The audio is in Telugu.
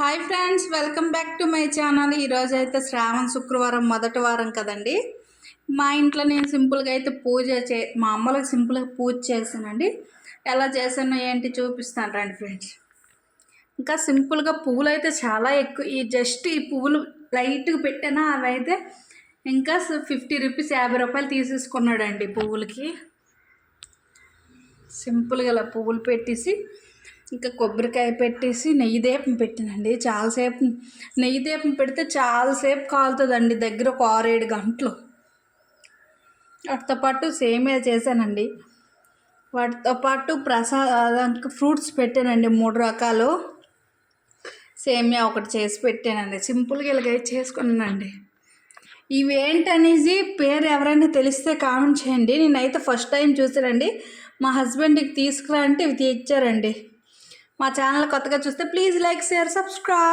Hi friends welcome back to my channel ఈరోజు అయితే శ్రావణ శుక్రవారం మొదటి వారం కదండి. మా ఇంట్లో నేను సింపుల్గా అయితే పూజ చే మా అమ్మలకు సింపుల్గా పూజ చేశానండి. ఎలా చేశానో ఏంటి చూపిస్తాను రండి ఫ్రెండ్స్ ఇంకా సింపుల్గా పువ్వులు అయితే చాలా ఎక్కువ ఈ జస్ట్ ఈ పువ్వులు లైట్గా పెట్టానా అవి అయితే ఇంకా ఫిఫ్టీ రూపీస్ యాభై రూపాయలు తీసేసుకున్నాడండి పువ్వులకి. సింపుల్గా ఇలా పువ్వులు పెట్టేసి ఇంకా కొబ్బరికాయ పెట్టేసి నెయ్యి దీపం పెట్టినండి. చాలాసేపు నెయ్యి దీపం పెడితే చాలాసేపు కాలుతుందండి దగ్గర ఒక ఆరేడు గంటలు. వాటితో పాటు సేమియా చేశానండి. వాటితో పాటు ప్రసాదానికి ఫ్రూట్స్ పెట్టానండి మూడు రకాలు. సేమియా ఒకటి చేసి పెట్టానండి. సింపుల్గా ఇలాగ చేసుకున్నానండి. ఇవేంటనేసి పేరు ఎవరైనా తెలిస్తే కామెంట్ చేయండి. నేనైతే ఫస్ట్ టైం చూసానండి మా హస్బెండ్కి తీసుకురా అంటే ఇవి తెచ్చారండి. మా ఛానల్ కొత్తగా చూస్తే ప్లీజ్ లైక్ షేర్ సబ్స్క్రైబ్.